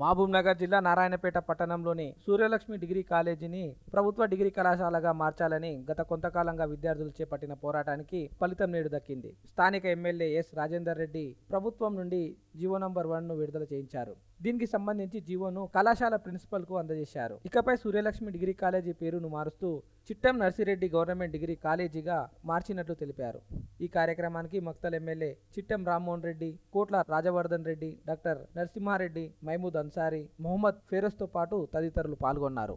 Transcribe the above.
మహబూబ్ నగర్ జిల్లా నారాయణపేట పట్టణంలోని సూర్యలక్ష్మి డిగ్రీ కాలేజీని ప్రభుత్వ డిగ్రీ కళాశాలగా మార్చాలని గత కొంతకాలంగా విద్యార్థులు చేపట్టిన పోరాటానికి ఫలితం నేడు దక్కింది. స్థానిక ఎమ్మెల్యే ఎస్ రాజేందర్ రెడ్డి ప్రభుత్వం నుండి జీవో నంబర్ వన్ను విడుదల చేయించారు. దీనికి సంబంధించి జీవోను కళాశాల ప్రిన్సిపల్కు అందజేశారు. ఇకపై సూర్యలక్ష్మి డిగ్రీ కాలేజీ పేరును మారుస్తూ చిట్టం నర్సిరెడ్డి గవర్నమెంట్ డిగ్రీ కాలేజీగా మార్చినట్లు తెలిపారు. ఈ కార్యక్రమానికి మక్తల్ ఎమ్మెల్యే చిట్టం రామ్మోహన్ రెడ్డి కోట్ల రాజవర్ధన్ రెడ్డి డాక్టర్ నరసింహారెడ్డి మహమూద్ అన్సారీ మొహమ్మద్ ఫేరస్తో పాటు తదితరులు పాల్గొన్నారు.